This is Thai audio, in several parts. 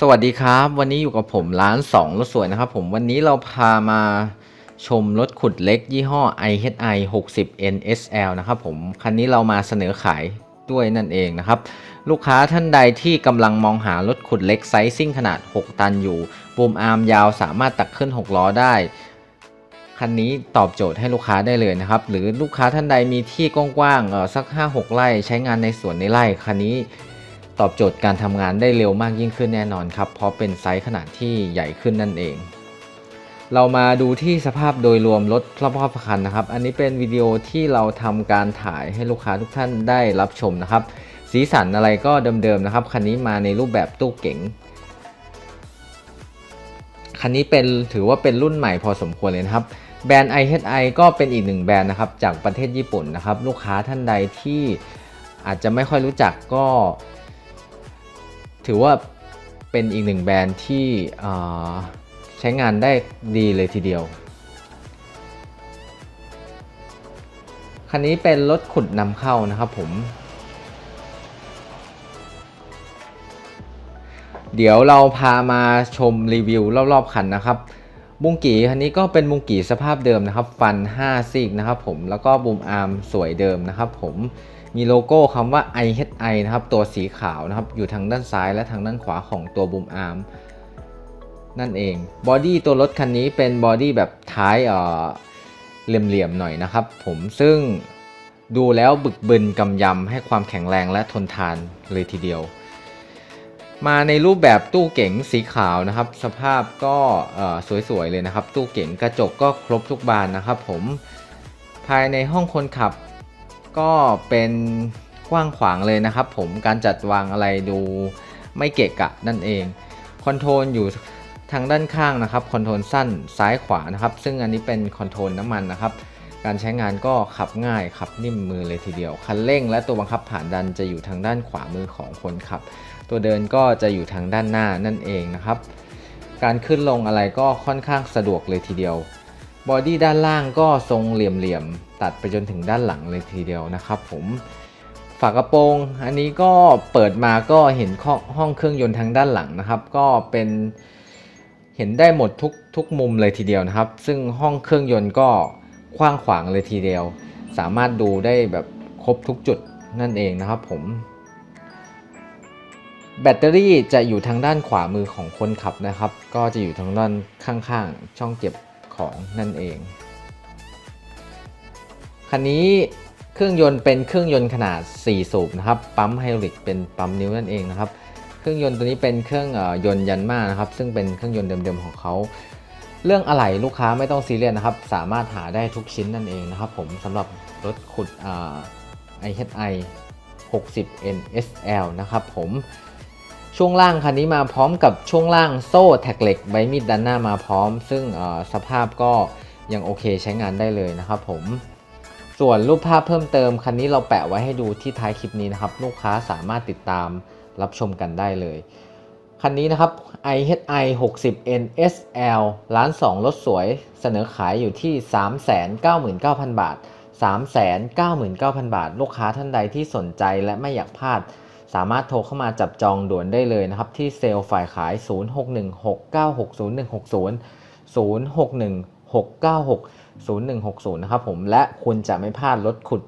สวัสดีครับ วันนี้อยู่กับผมร้าน 2 รถสวยนะครับผมวันนี้เราพามาชมรถขุดเล็กยี่ห้อ IHI 60 NSL นะครับผมคันนี้เรามาเสนอขายด้วยนั่นเองนะครับ ลูกค้าท่านใดที่กำลังมองหารถขุดเล็กไซซิ่งขนาด 6 ตันอยู่บูมอาร์มยาวสามารถตักขึ้น 6 ล้อได้ คันนี้ตอบโจทย์ให้ลูกค้าได้เลยนะครับ หรือลูกค้าท่านใดมีที่กว้างๆสัก 5-6 ไร่ใช้งานในสวนในไร่คันนี้ ตอบโจทย์การทำงานได้เร็วมากยิ่งขึ้นแน่นอนครับ เพราะเป็นไซส์ขนาดที่ใหญ่ขึ้นนั่นเอง เรามาดูที่สภาพโดยรวมรถรอบๆคันนะครับ อันนี้เป็นวิดีโอที่เราทำการถ่ายให้ลูกค้าทุกท่านได้รับชมนะครับ สีสันอะไรก็เดิมๆนะครับ คันนี้มาในรูปแบบตู้เก๋งคันนี้เป็นถือว่าเป็นรุ่นใหม่พอสมควรเลยนะครับแบรนด์ IHI ก็เป็นอีกหนึ่งแบรนด์นะครับจากประเทศญี่ปุ่นนะครับ ลูกค้าท่านใดที่อาจจะไม่ค่อยรู้จักก็ ถือว่าเป็นอีกหนึ่งแบรนด์ที่ใช้งานได้ดีเลยทีเดียว คันนี้เป็นรถขุดนำเข้านะครับผม เดี๋ยวเราพามาชมรีวิวรอบๆคันนะครับบุงกีคันนี้ก็เป็นบุงกีสภาพเดิมนะครับ ฟัน 5 ซีกนะครับผมแล้วก็บูมอาร์มสวยเดิมนะครับผม มีโลโก้คำว่า IHI นะครับ ตัวสีขาวนะครับ อยู่ทางด้านซ้ายและทางด้านขวาของตัวบูมอาร์มนั่นเองบอดี้ตัวรถคันนี้เป็นบอดี้แบบท้ายเอ่อเหลี่ยมๆหน่อยนะครับผมซึ่งดูแล้วบึกบึนกำยำให้ความแข็งแรงและทนทานเลยทีเดียว มาในรูปแบบตู้เก๋งสีขาวนะครับ สภาพก็เออสวยๆเลยนะครับ ตู้เก๋งกระจกก็ครบทุกบานนะครับผมภายในห้องคนขับ ก็เป็นกว้างขวางเลยนะครับ ผมการจัดวางอะไรดูไม่เกะกะนั่นเองคอนโทรลอยู่ทางด้านข้างนะครับคอนโทรลสั้นซ้ายขวานะครับ ซึ่งอันนี้เป็นคอนโทรลน้ำมันนะครับ การใช้งานก็ขับง่ายขับนิ่มมือเลยทีเดียว คันเร่งและตัวบังคับผ่านดันจะอยู่ทางด้านขวามือของคนขับ ตัวเดินก็จะอยู่ทางด้านหน้านั่นเองนะครับ การขึ้นลงอะไรก็ค่อนข้างสะดวกเลยทีเดียว บอดี้ด้านล่างก็ทรงเหลี่ยมๆ ตัดไปจนถึงด้านหลังเลยทีเดียวนะครับผมฝากระโปรงอันนี้ก็เปิดมาก็เห็นห้องเครื่องยนต์ทางด้านหลังนะครับ ก็เป็นเห็นได้หมดทุกทุกมุมเลยทีเดียวนะครับ ซึ่งห้องเครื่องยนต์ก็กว้างขวางเลยทีเดียว สามารถดูได้แบบครบทุกจุดนั่นเองนะครับผม แบตเตอรี่จะอยู่ทางด้านขวามือของคนขับนะครับ ก็จะอยู่ทางด้านข้างๆ ช่องเก็บ ของนั่นเอง คันนี้เครื่องยนต์เป็นเครื่องยนต์ขนาด 4 สูบนะครับ ปั๊มไฮดรอลิกเป็นปั๊มนิ้วนั่นเองนะครับ เครื่องยนต์ตัวนี้เป็นเครื่องอยนต์ยันมานะครับ ซึ่งเป็นเครื่องยนต์เดิมๆของเขาเรื่องอะไหล่ลูกค้าไม่ต้องซีเรียสนะครับ สามารถหาได้ทุกชิ้นนั่นเองนะครับ ผมสำหรับรถขุดอ่า IHI 60 NSL นะครับผม ช่วงล่างคันนี้มาพร้อมกับช่วงล่างโซ่แท็กเหล็กใบมีดด้านหน้ามาพร้อม ซึ่งสภาพก็ยังโอเคใช้งานได้เลยนะครับผม ส่วนรูปภาพเพิ่มเติมคันนี้เราแปะไว้ให้ดูที่ท้ายคลิปนี้นะครับ ลูกค้าสามารถติดตามรับชมกันได้เลย คันนี้นะครับ IHI 60 NSL ร้าน2รถสวย เสนอขายอยู่ที่ 399,000 บาท 399,000 บาท ลูกค้าท่านใดที่สนใจและไม่อยากพลาด สามารถโทรเข้ามาจับจองด่วนได้เลยนะครับ ที่เซลล์ฝ่ายขาย 0616960160 0616960160 นะครับผมและคุณจะไม่พลาดรถขุด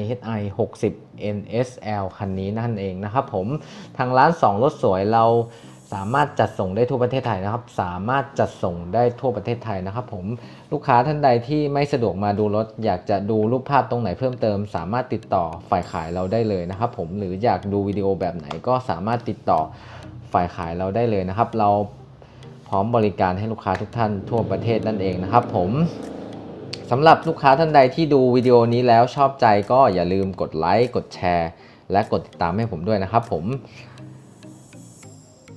IHI 60 NSL คันนี้นั่นเองนะครับผมทางร้าน 2 รถสวยเรา สามารถจัดส่งได้ทั่วประเทศไทยนะครับ สามารถจัดส่งได้ทั่วประเทศไทยนะครับ ผมลูกค้าท่านใดที่ไม่สะดวกมาดูรถ อยากจะดูรูปภาพตรงไหนเพิ่มเติม สามารถติดต่อฝ่ายขายเราได้เลยนะครับ ผมหรืออยากดูวิดีโอแบบไหนก็สามารถติดต่อฝ่ายขายเราได้เลยนะครับ เราพร้อมบริการให้ลูกค้าทุกท่านทั่วประเทศนั่นเองนะครับ ผมสำหรับลูกค้าท่านใดที่ดูวิดีโอนี้แล้วชอบใจก็อย่าลืมกดไลค์กดแชร์ และกดติดตามให้ผมด้วยนะครับ ผม